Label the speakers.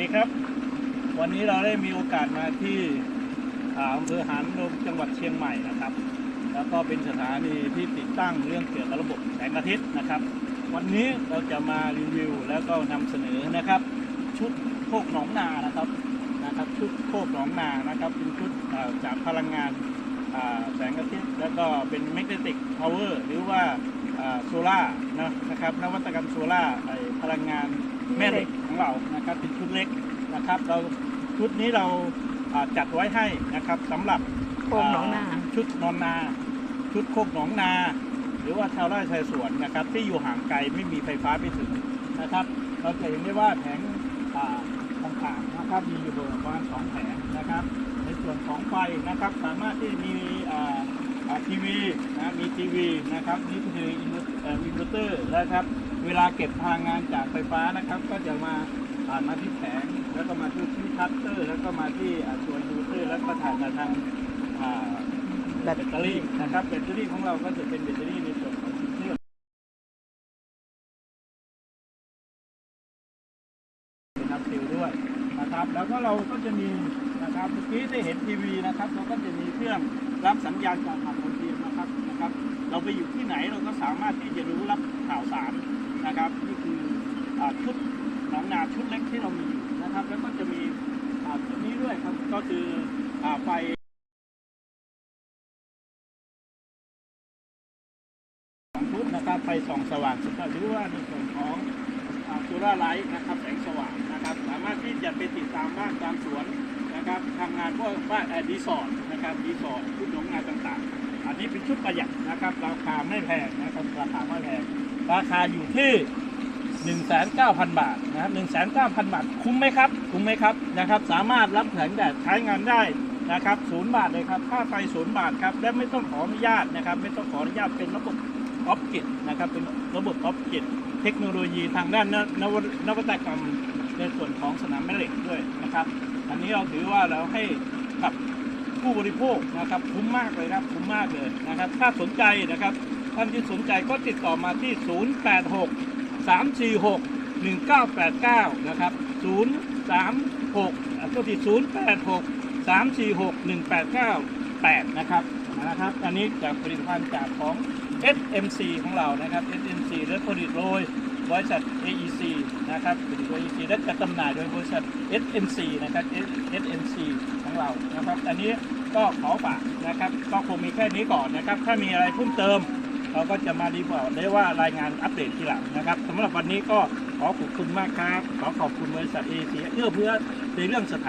Speaker 1: ดีครับ วันนี้เราได้มีโอกาสมาที่อ่าอำเภอหางดงจังหวัดเชียงใหม่นะครับ แล้วก็เป็นสถานีที่ติดตั้งเรื่องเกี่ยวกับระบบแสงอาทิตย์นะครับ วันนี้เราจะมารีวิวแล้วก็นำเสนอนะครับ ชุดโคกหนองนานะครับนะครับ ชุดโคกหนองนานะครับเป็นชุดอ่าจากพลังงานอ่าแสงอาทิตย์แล้วก็เป็นแมกเนติกพาวเวอร์หรือว่าโซล่านะนะครับนวัตกรรมโซล่าพลังงานแม่เหล็กของเรานะครับเป็นชุดเล็กนะครับ เราชุดนี้เราอ่าจัดไว้ให้นะครับสำหรับ
Speaker 2: โคกหนองนา
Speaker 1: ชุดนอนนา ชุดโคกหนองนา หรือว่าชาวไร่ชาวสวนนะครับ ที่อยู่ห่างไกลไม่มีไฟฟ้าไปถึงนะครับ เราจะเห็นได้ว่าแผงอ่าต่างๆนะครับมีอยู่ประมาณสองแผงนะครับ ในส่วนของไฟนะครับสามารถที่มีอ่าอ่าทีวีนะมีทีวีนะครับนี่คืออินเวอร์เอ่ออินเวอร์เตอร์นะครับ เวลาเก็บพลังงานจากไฟฟ้านะครับ ก็จะมา อ่ามาที่แผงแล้วก็มาที่ที่ชัตเตอร์ แล้วก็มาที่อ่าตัวอินเวอร์เตอร์แล้วก็ถ่ายมาทางอ่า
Speaker 2: แบ
Speaker 1: แบ
Speaker 2: ต
Speaker 1: ตเตอรี่นะครับแบตเตอรี่ของเราก็จะเป็นแบตเตอรี่ในส่วนของเครื่องเป็นนับซิลด้วยนะครับ แล้วก็เราก็จะมีนะครับเมื่อกี้ได้เห็นทีวีนะครับ เราก็จะมีเครื่องรับสัญญาณจากผ่านดาวเทียมนะครับนะครับ เราไปอยู่ที่ไหนเราก็สามารถที่จะรู้รับข่าวสารนะครับนี่คืออ่าชุด หนองนาชุดเล็กที่เรามีอยู่นะครับ แล้วก็จะมีอ่าชุดนี้ด้วยครับ ก็คืออ่าไฟสองชุดนะครับ ไฟส่องสว่างสุดหรือว่าในส่วนของซูราไลท์นะครับ แสงสว่างนะครับ สามารถที่จะไปติดตามบ้านตามสวนนะครับทำงานพวกบ้านแอร์รีสอร์ทนะครับรีสอร์ทชุดหนองงานต่างๆ อันนี้เป็นชุดประหยัดนะครับ ราคาไม่แพงนะครับ ราคาไม่แพง ราคาอยู่ที่ 19,000 บาทนะครับ19,000 บาท คุ้มไหมครับ คุ้มไหมครับนะครับ สามารถรับแสงแดดใช้งานได้นะครับศูนย์บาทเลยครับค่าไฟศูนย์บาทครับ และไม่ต้องขออนุญาตนะครับ ไม่ต้องขออนุญาตเป็นระบบออฟกิดนะครับ เป็นระบบออฟกิดเทคโนโลยีทางด้านนนวนวัตกรรมในส่วนของสนามแม่เหล็กด้วยนะครับ อันนี้เราถือว่าเราให้กับผู้บริโภคนะครับคุ้มมากเลยครับคุ้มมากเลยนะครับ ถ้าสนใจนะครับท่านที่สนใจก็ติดต่อมาที่ 086 346 1989 นะครับ 036อ่ก็ที่086 346 1898 นะครับนะครับ อันนี้จากผลิตภัณฑ์จากของ SMC ของเรานะครับ SMC และผลิตโดยบริษัท AEC นะครับผลิตโดย AEC และจัดจำหน่ายโดยบริษัท SMC นะครับ SMC ของเรานะครับ อันนี้ก็ขอฝากนะครับ ก็คงมีแค่นี้ก่อนนะครับ ถ้ามีอะไรเพิ่มเติม เราก็จะมารีพอร์ตได้ว่ารายงานอัปเดตทีหลังนะครับสำหรับวันนี้ก็ขอขอบคุณมากครับ ขอขอบคุณบริษัทเอเชียเอื้อเพื่อในเรื่องสถาน